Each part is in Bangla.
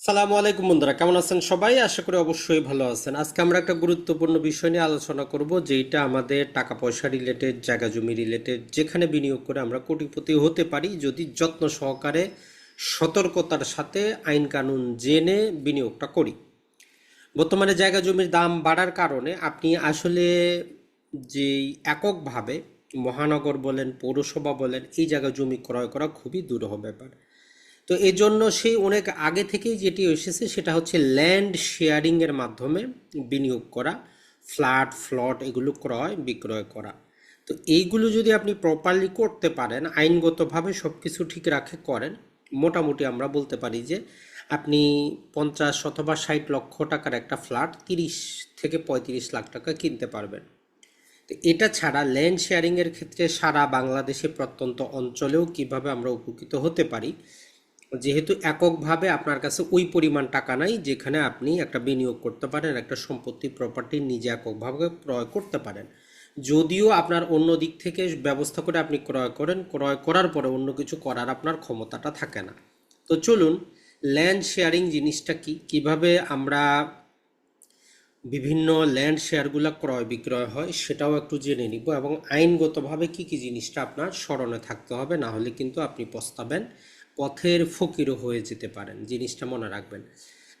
সালামু আলাইকুম বন্ধুরা, কেমন আছেন সবাই? আশা করি অবশ্যই ভালো আছেন। আজকে আমরা একটা গুরুত্বপূর্ণ বিষয় নিয়ে আলোচনা করব যেটা আমাদের টাকা পয়সা রিলেটেড জায়গা জমি রিলেটেড যেখানে বিনিয়োগ করে আমরা কোটিপতি হতে পারি যদি যত্ন সহকারে সতর্কতার সাথে আইন কানুন জেনে বিনিয়োগটা করি। বর্তমানে জায়গা জমির দাম বাড়ার কারণে আপনি আসলে যেই এককভাবে মহানগর বলেন, পৌরসভা বলেন, এই জায়গা জমি ক্রয় করা খুবই দুরূহ ব্যাপার। তো এই জন্য সেই অনেক আগে থেকেই যেটি এসেছে সেটা হচ্ছে ল্যান্ড শেয়ারিংয়ের মাধ্যমে বিনিয়োগ করা ফ্ল্যাট ফ্লট এগুলো ক্রয়, বিক্রয় করা। তো এইগুলো যদি আপনি প্রপারলি করতে পারেন, আইনগতভাবে সব কিছু ঠিক রাখে করেন, মোটামুটি আমরা বলতে পারি যে আপনি পঞ্চাশ অথবা ষাট লক্ষ টাকার একটা ফ্ল্যাট তিরিশ থেকে পঁয়ত্রিশ লাখ টাকা কিনতে পারবেন। তো এটা ছাড়া ল্যান্ড শেয়ারিংয়ের ক্ষেত্রে সারা বাংলাদেশে প্রত্যন্ত অঞ্চলেও কীভাবে আমরা উপকৃত হতে পারি যেহেতু এককভাবে আপনার কাছে ওই পরিমাণ টাকা নাই, যেখানে আপনি একটা বিনিয়োগ করতে পারেন, একটা সম্পত্তি প্রপার্টি নিজে এককভাবে ক্রয় করতে পারেন। যদিও আপনার অন্য দিক থেকে ব্যবস্থা করে আপনি ক্রয় করেন, ক্রয় করার পরে অন্য কিছু করার আপনার ক্ষমতাটা থাকে না। তো চলুন ল্যান্ড শেয়ারিং জিনিসটা কি? কীভাবে আমরা বিভিন্ন ল্যান্ড শেয়ারগুলো ক্রয় বিক্রয় হয়, সেটাও একটু জেনে নিব এবং আইনগতভাবে কি কি জিনিসটা আপনার স্মরণে থাকতে হবে, না হলে কিন্তু আপনি পস্তাবেন। পথের ফকিরও হয়ে যেতে পারেন, জিনিসটা মনে রাখবেন।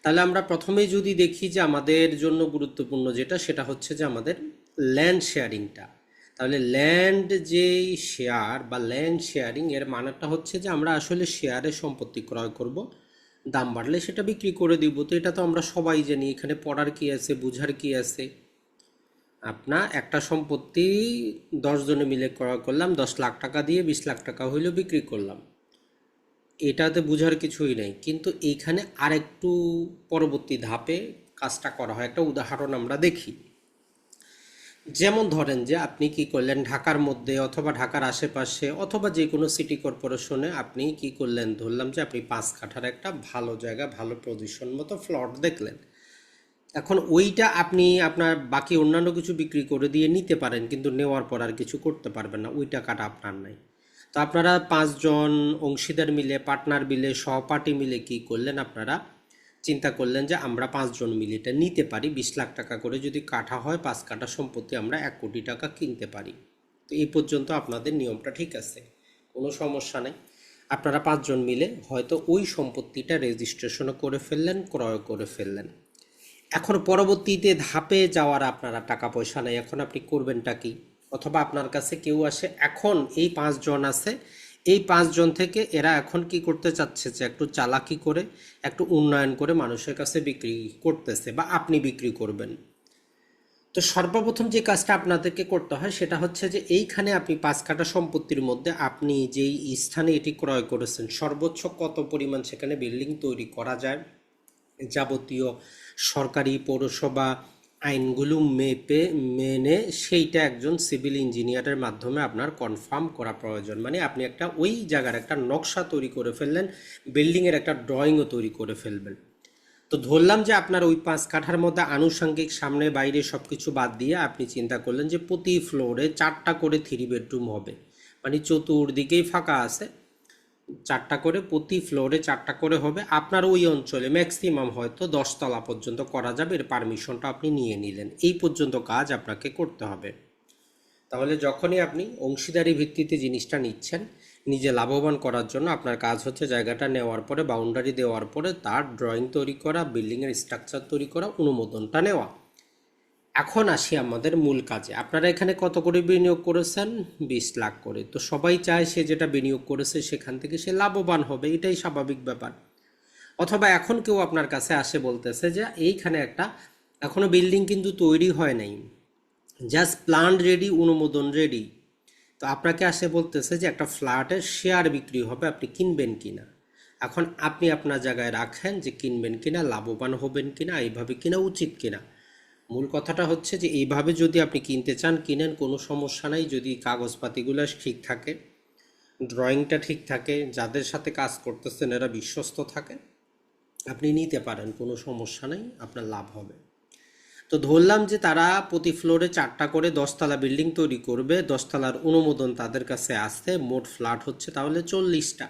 তাহলে আমরা প্রথমেই যদি দেখি যে আমাদের জন্য গুরুত্বপূর্ণ যেটা, সেটা হচ্ছে যে আমাদের ল্যান্ড শেয়ারিংটা তাহলে ল্যান্ড যেই শেয়ার বা ল্যান্ড শেয়ারিং এর মানেটা হচ্ছে যে আমরা আসলে শেয়ারে সম্পত্তি ক্রয় করব, দাম বাড়লে সেটা বিক্রি করে দিব। তো এটা তো আমরা সবাই জানি, এখানে পড়ার কি আছে, বুঝার কি আছে? আপনার একটা সম্পত্তি দশ জনে মিলে ক্রয় করলাম, দশ লাখ টাকা দিয়ে বিশ লাখ টাকা হইলেও বিক্রি করলাম। এটাতে বোঝার কিছুই নাই। কিন্তু এইখানে আরেকটু পরবর্তী ধাপে কাজটা করা হয়। একটা উদাহরণ আমরা দেখি। যেমন ধরেন যে আপনি কি করলেন ঢাকার মধ্যে অথবা ঢাকার আশেপাশে অথবা যে কোনো সিটি কর্পোরেশনে আপনি কি করলেন? ধরলাম যে আপনি পাঁচ কাঠার একটা ভালো জায়গা, ভালো পজিশন মতো ফ্লট দেখলেন। এখন ওইটা আপনি আপনার বাকি অন্যান্য কিছু বিক্রি করে দিয়ে নিতে পারেন, কিন্তু নেওয়ার পর আর কিছু করতে পারবেন না। ওই টাকাটা আপনার নাই। তো আপনারা পাঁচজন অংশীদার মিলে পার্টনার মিলে, সহপাঠী মিলে কি করলেন? আপনারা চিন্তা করলেন যে আমরা পাঁচজন মিলে এটা নিতে পারি। বিশ লাখ টাকা করে যদি কাঠা হয়, পাঁচ কাঠা সম্পত্তি আমরা এক কোটি টাকা কিনতে পারি। তো এই পর্যন্ত আপনাদের নিয়মটা ঠিক আছে, কোনো সমস্যা নেই। আপনারা পাঁচজন মিলে হয়তো ওই সম্পত্তিটা রেজিস্ট্রেশনও করে ফেললেন ক্রয় করে ফেললেন। এখন পরবর্তীতে ধাপে যাওয়ার আপনারা টাকা পয়সা নেই, এখন আপনি করবেনটা কি? অথবা আপনার কাছে কেউ আসে, এখন এই পাঁচজন আছে, এই পাঁচজন থেকে এরা এখন কি করতে চাচ্ছে যে একটু চালাকি করে, একটু উন্নয়ন করে মানুষের কাছে বিক্রি করতেছে বা আপনি বিক্রি করবেন। তো সর্বপ্রথম যে কাজটা আপনাদেরকে করতে হয় সেটা হচ্ছে যে এইখানে আপনি পাঁচ কাটা সম্পত্তির মধ্যে আপনি যেই স্থানে এটি ক্রয় করেছেন, সর্বোচ্চ কত পরিমাণ সেখানে বিল্ডিং তৈরি করা যায়, যাবতীয় সরকারি, পৌরসভা আইনগুলো মেপে, মেনে সেইটা একজন সিভিল ইঞ্জিনিয়ারের মাধ্যমে আপনার কনফার্ম করা প্রয়োজন। মানে আপনি একটা ওই জায়গার একটা নকশা তৈরি করে ফেললেন বিল্ডিংয়ের একটা ড্রয়িংও তৈরি করে ফেলবেন। তো ধরলাম যে আপনার ওই পাঁচ কাঠার মধ্যে আনুষঙ্গিক সামনে, বাইরে সব কিছু বাদ দিয়ে আপনি চিন্তা করলেন যে প্রতি ফ্লোরে চারটা করে থ্রি বেডরুম হবে। মানে চতুর্দিকেই ফাঁকা আছে। চারটা করে, প্রতি ফ্লোরে চারটা করে হবে। আপনার ওই অঞ্চলে ম্যাক্সিমাম হয়তো দশতলা পর্যন্ত করা যাবে। এর পারমিশনটা আপনি নিয়ে নিলেন। এই পর্যন্ত কাজ আপনাকে করতে হবে। তাহলে যখনই আপনি অংশীদারি ভিত্তিতে জিনিসটা নিচ্ছেন, নিজে লাভবান করার জন্য আপনার কাজ হচ্ছে জায়গাটা নেওয়ার পরে বাউন্ডারি দেওয়ার পরে, তার ড্রয়িং তৈরি করা বিল্ডিংয়ের স্ট্রাকচার তৈরি করা, অনুমোদনটা নেওয়া। এখন আসি আমাদের মূল কাজে। আপনারা এখানে কত করে বিনিয়োগ করেছেন? বিশ লাখ করে। তো সবাই চায় সে যেটা বিনিয়োগ করেছে সেখান থেকে সে লাভবান হবে, এটাই স্বাভাবিক ব্যাপার। অথবা এখন কেউ আপনার কাছে আসে বলতেছে যে, এইখানে একটা এখনও বিল্ডিং কিন্তু তৈরি হয় নাই। জাস্ট প্ল্যান রেডি, অনুমোদন রেডি। তো আপনাকে আসে বলতেছে যে, একটা ফ্ল্যাটের শেয়ার বিক্রি হবে, আপনি কিনবেন কিনা? এখন আপনি আপনার জায়গায় রাখেন যে, কিনবেন কিনা, লাভবান হবেন কিনা, এইভাবে কিনা, উচিত কিনা। মূল কথাটা হচ্ছে যে এইভাবে যদি আপনি কিনতে চান, কিনেন, কোনো সমস্যা নাই। যদি কাগজপাতিগুলো ঠিক থাকে ড্রয়িংটা ঠিক থাকে, যাদের সাথে কাজ করতেছেন, এরা বিশ্বস্ত থাকে, আপনি নিতে পারেন, কোনো সমস্যা নেই, আপনার লাভ হবে। তো ধরলাম যে তারা প্রতি ফ্লোরে চারটা করে দশতলা বিল্ডিং তৈরি করবে, দশতলার অনুমোদন তাদের কাছে আসতে মোট ফ্ল্যাট হচ্ছে তাহলে চল্লিশটা।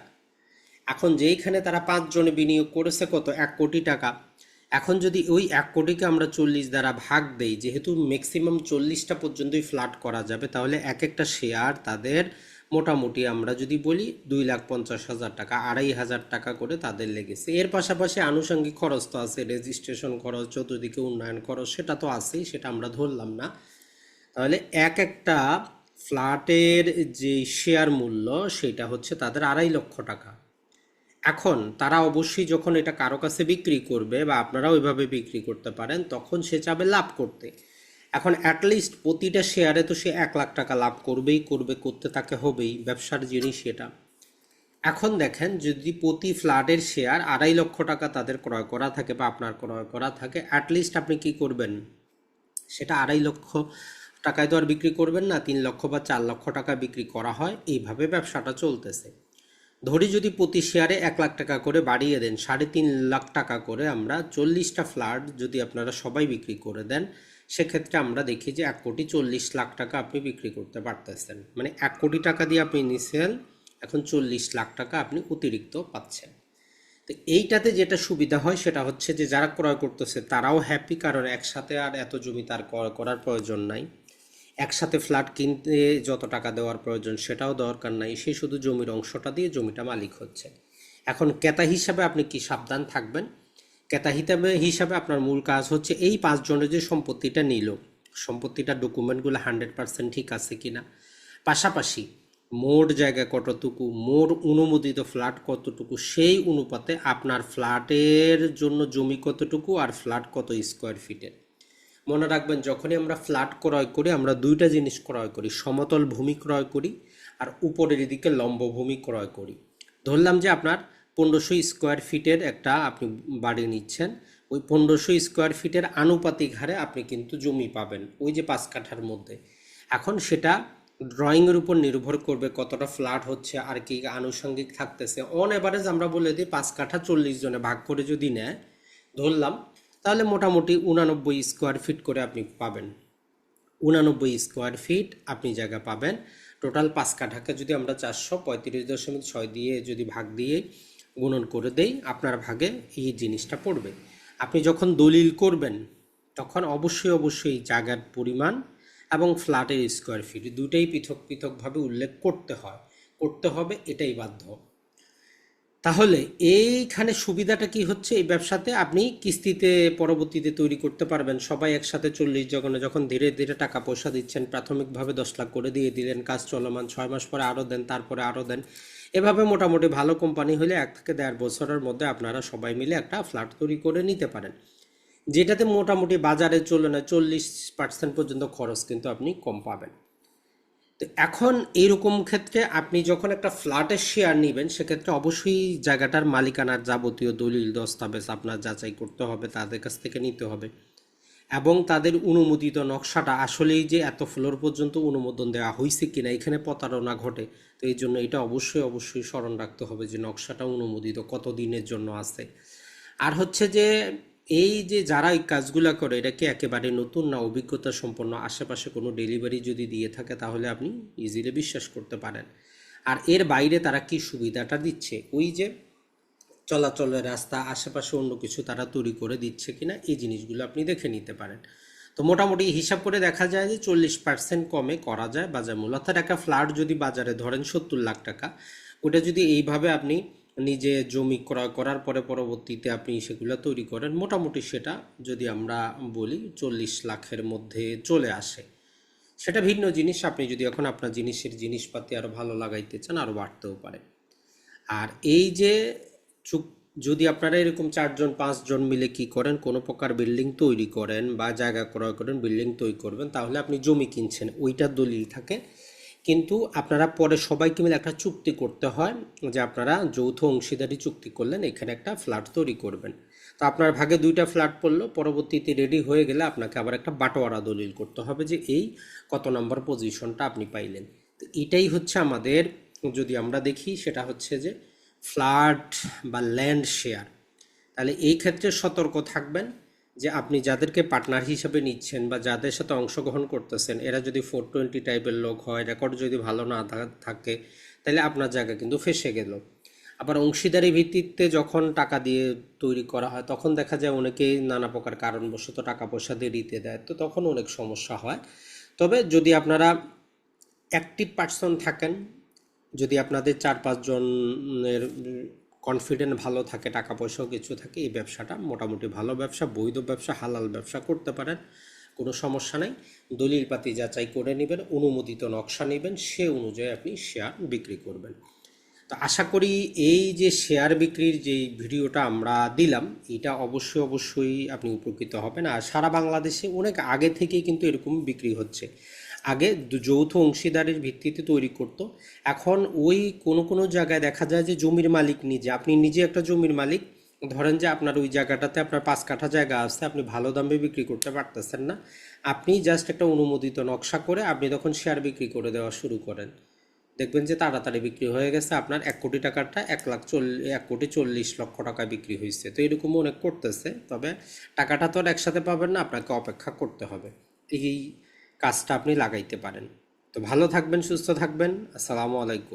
এখন যেইখানে তারা পাঁচজনে বিনিয়োগ করেছে, কত? এক কোটি টাকা। এখন যদি ওই এক কোটিকে আমরা চল্লিশ দ্বারা ভাগ দেই, যেহেতু ম্যাক্সিমাম চল্লিশটা পর্যন্তই ফ্ল্যাট করা যাবে, তাহলে এক একটা শেয়ার তাদের মোটামুটি আমরা যদি বলি দুই লাখ পঞ্চাশ হাজার টাকা, আড়াই হাজার টাকা করে তাদের লেগেছে। এর পাশাপাশি আনুষঙ্গিক খরচ তো আছে রেজিস্ট্রেশন খরচ, চতুর্দিকে উন্নয়ন খরচ, সেটা তো আছেই, সেটা আমরা ধরলাম না। তাহলে এক একটা ফ্ল্যাটের যে শেয়ার মূল্য, সেটা হচ্ছে তাদের আড়াই লক্ষ টাকা। এখন তারা অবশ্যই যখন এটা কারও কাছে বিক্রি করবে বা আপনারা ওইভাবে বিক্রি করতে পারেন, তখন সে চাবে লাভ করতে। এখন অ্যাটলিস্ট প্রতিটা শেয়ারে তো সে এক লাখ টাকা লাভ করবেই, করবে, করতে তাকে হবেই, ব্যবসার জিনিস এটা। এখন দেখেন, যদি প্রতি ফ্ল্যাটের শেয়ার আড়াই লক্ষ টাকা তাদের ক্রয় করা থাকে বা আপনার ক্রয় করা থাকে অ্যাটলিস্ট আপনি কি করবেন? সেটা আড়াই লক্ষ টাকায় তো আর বিক্রি করবেন না, তিন লক্ষ বা চার লক্ষ টাকা বিক্রি করা হয়, এইভাবে ব্যবসাটা চলতেছে। ধরি যদি প্রতি শেয়ারে এক লাখ টাকা করে বাড়িয়ে দেন, সাড়ে তিন লাখ টাকা করে আমরা চল্লিশটা ফ্ল্যাট যদি আপনারা সবাই বিক্রি করে দেন, সেক্ষেত্রে আমরা দেখি যে এক কোটি চল্লিশ লাখ টাকা আপনি বিক্রি করতে পারতেছেন। মানে এক কোটি টাকা দিয়ে আপনি নিছেন এখন চল্লিশ লাখ টাকা আপনি অতিরিক্ত পাচ্ছেন। তো এইটাতে যেটা সুবিধা হয় সেটা হচ্ছে যে যারা ক্রয় করতেছে তারাও হ্যাপি কারণ একসাথে আর এত জমি তার ক্রয় করার প্রয়োজন নাই। একসাথে ফ্ল্যাট কিনতে যত টাকা দেওয়ার প্রয়োজন সেটাও দরকার নাই, সে শুধু জমির অংশটা দিয়ে জমিটা মালিক হচ্ছে। এখন ক্রেতা হিসাবে আপনি কি সাবধান থাকবেন? ক্রেতা হিসাবে হিসাবে আপনার মূল কাজ হচ্ছে এই পাঁচজনের যে সম্পত্তিটা নিল, সম্পত্তিটা ডকুমেন্টগুলো হান্ড্রেড পার্সেন্ট ঠিক আছে কিনা? পাশাপাশি মোট জায়গা কতটুকু, মোট অনুমোদিত ফ্ল্যাট কতটুকু, সেই অনুপাতে আপনার ফ্ল্যাটের জন্য জমি কতটুকু আর ফ্ল্যাট কত স্কোয়ার ফিটের মনে রাখবেন, যখনই আমরা ফ্ল্যাট ক্রয় করি, আমরা দুইটা জিনিস ক্রয় করি, সমতল ভূমি ক্রয় করি আর উপরের দিকে লম্ব ভূমি ক্রয় করি। ধরলাম যে আপনার পনেরোশো স্কোয়ার ফিটের একটা আপনি বাড়ি নিচ্ছেন, ওই পনেরোশো স্কোয়ার ফিটের আনুপাতিক হারে আপনি কিন্তু জমি পাবেন, ওই যে পাঁচ কাঠার মধ্যে। এখন সেটা ড্রয়িংয়ের উপর নির্ভর করবে কতটা ফ্ল্যাট হচ্ছে, আর কি আনুষঙ্গিক থাকতেছে। অন এভারেজ আমরা বলে দিই, পাঁচ কাঠা চল্লিশ জনে ভাগ করে যদি নেয়, ধরলাম তাহলে মোটামুটি উনানব্বই স্কোয়ার ফিট করে আপনি পাবেন। উনানব্বই স্কোয়ার ফিট আপনি জায়গা পাবেন। টোটাল পাঁচ কাঠাকে যদি আমরা চারশো পঁয়ত্রিশ দশমিক ছয় দিয়ে যদি ভাগ দিয়ে গুণন করে দেই, আপনার ভাগে এই জিনিসটা পড়বে। আপনি যখন দলিল করবেন, তখন অবশ্যই অবশ্যই জায়গার পরিমাণ এবং ফ্ল্যাটের স্কোয়ার ফিট দুটাই পৃথক পৃথকভাবে উল্লেখ করতে হয়। করতে হবে এটাই বাধ্য। তাহলে এইখানে সুবিধাটা কি হচ্ছে? এই ব্যবসাতে আপনি কিস্তিতে পরবর্তীতে তৈরি করতে পারবেন। সবাই একসাথে চল্লিশ যখন যখন ধীরে ধীরে টাকা পয়সা দিচ্ছেন, প্রাথমিকভাবে দশ লাখ করে দিয়ে দিলেন, কাজ চলমান। ছয় মাস পরে আরও দেন, তারপরে আরও দেন। এভাবে মোটামুটি ভালো কোম্পানি হলে এক থেকে দেড় বছরের মধ্যে আপনারা সবাই মিলে একটা ফ্ল্যাট তৈরি করে নিতে পারেন। যেটাতে মোটামুটি বাজারে চলে না, চল্লিশ পার্সেন্ট পর্যন্ত খরচ কিন্তু আপনি কম পাবেন। তো এখন এইরকম ক্ষেত্রে আপনি যখন একটা ফ্ল্যাটের শেয়ার নেবেন, সেক্ষেত্রে অবশ্যই জায়গাটার মালিকানার যাবতীয় দলিল, দস্তাবেজ আপনার যাচাই করতে হবে, তাদের কাছ থেকে নিতে হবে। এবং তাদের অনুমোদিত নকশাটা আসলেই যে এত ফ্লোর পর্যন্ত অনুমোদন দেওয়া হয়েছে কিনা, এখানে প্রতারণা ঘটে। তো এই জন্য এটা অবশ্যই অবশ্যই স্মরণ রাখতে হবে যে নকশাটা অনুমোদিত কত দিনের জন্য আছে। আর হচ্ছে যে এই যে যারা এই কাজগুলো করে, এটা কি একেবারে নতুন না অভিজ্ঞতা সম্পন্ন? আশেপাশে কোনো ডেলিভারি যদি দিয়ে থাকে, তাহলে আপনি ইজিলি বিশ্বাস করতে পারেন। আর এর বাইরে তারা কি সুবিধাটা দিচ্ছে? ওই যে চলাচলের রাস্তা, আশেপাশে অন্য কিছু তারা তৈরি করে দিচ্ছে কিনা, এই জিনিসগুলো আপনি দেখে নিতে পারেন। তো মোটামুটি হিসাব করে দেখা যায় যে চল্লিশ পার্সেন্ট কমে করা যায় বাজার মূল্য অর্থাৎ একটা ফ্ল্যাট যদি বাজারে ধরেন সত্তর লাখ টাকা, ওটা যদি এইভাবে আপনি নিজে জমি ক্রয় করার পরে পরবর্তীতে আপনি সেগুলো তৈরি করেন। মোটামুটি সেটা যদি আমরা বলি চল্লিশ লাখের মধ্যে চলে আসে। সেটা ভিন্ন জিনিস, আপনি যদি এখন আপনার জিনিসের জিনিসপাতি আরও ভালো লাগাইতে চান আরও বাড়তেও পারে। আর এই যে চুক যদি আপনারা এরকম চারজন, পাঁচজন মিলে কি করেন, কোনো প্রকার বিল্ডিং তৈরি করেন বা জায়গা ক্রয় করেন, বিল্ডিং তৈরি করবেন, তাহলে আপনি জমি কিনছেন ওইটার দলিল থাকে। কিন্তু আপনারা পরে সবাইকে মিলে একটা চুক্তি করতে হয় যে আপনারা যৌথ অংশীদারি চুক্তি করলেন, এখানে একটা ফ্ল্যাট তৈরি করবেন। তো আপনার ভাগে দুইটা ফ্ল্যাট পড়ল, পরবর্তীতে রেডি হয়ে গেলে আপনাকে আবার একটা বাটোয়ারা দলিল করতে হবে যে এই কত নম্বর পজিশনটা আপনি পাইলেন। তো এটাই হচ্ছে আমাদের, যদি আমরা দেখি, সেটা হচ্ছে যে ফ্ল্যাট বা ল্যান্ড শেয়ার। তাহলে এই ক্ষেত্রে সতর্ক থাকবেন। যে আপনি যাদেরকে পার্টনার হিসেবে নিচ্ছেন বা যাদের সাথে অংশগ্রহণ করতেছেন, এরা যদি ফোর টোয়েন্টি টাইপের লোক হয় রেকর্ড যদি ভালো না থাকে, তাহলে আপনার জায়গা কিন্তু ফেসে গেল। আবার অংশীদারি ভিত্তিতে যখন টাকা দিয়ে তৈরি করা হয়, তখন দেখা যায় অনেকেই নানা প্রকার কারণবশত টাকা পয়সা দিয়ে দিতে দেয়, তো তখন অনেক সমস্যা হয়। তবে যদি আপনারা অ্যাক্টিভ পার্সন থাকেন, যদি আপনাদের চার পাঁচজনের কনফিডেন্ট ভালো থাকে টাকা পয়সাও কিছু থাকে, এই ব্যবসাটা মোটামুটি ভালো ব্যবসা, বৈধ ব্যবসা, হালাল ব্যবসা করতে পারেন, কোনো সমস্যা নেই। দলিল পাতি যাচাই করে নেবেন, অনুমোদিত নকশা নেবেন, সে অনুযায়ী আপনি শেয়ার বিক্রি করবেন। তো আশা করি এই যে শেয়ার বিক্রির যে ভিডিওটা আমরা দিলাম, এটা অবশ্যই অবশ্যই আপনি উপকৃত হবেন। আর সারা বাংলাদেশে অনেক আগে থেকেই কিন্তু এরকম বিক্রি হচ্ছে। আগে যৌথ অংশীদারের ভিত্তিতে তৈরি করতো। এখন ওই কোনো কোনো জায়গায় দেখা যায় যে জমির মালিক নিজে, আপনি নিজে একটা জমির মালিক, ধরেন যে আপনার ওই জায়গাটাতে আপনার পাঁচ কাঠা জায়গা আছে, আপনি ভালো দামে বিক্রি করতে পারতেছেন না, আপনি জাস্ট একটা অনুমোদিত নকশা করে আপনি তখন শেয়ার বিক্রি করে দেওয়া শুরু করেন। দেখবেন যে তাড়াতাড়ি বিক্রি হয়ে গেছে, আপনার এক কোটি টাকাটা এক লাখ চল্লিশ এক কোটি চল্লিশ লক্ষ টাকা বিক্রি হয়েছে। তো এরকম অনেক করতেছে, তবে টাকাটা তো আর একসাথে পাবেন না, আপনাকে অপেক্ষা করতে হবে। এই কাজটা আপনি লাগাইতে পারেন। তো ভালো থাকবেন সুস্থ থাকবেন। আসসালামু আলাইকুম।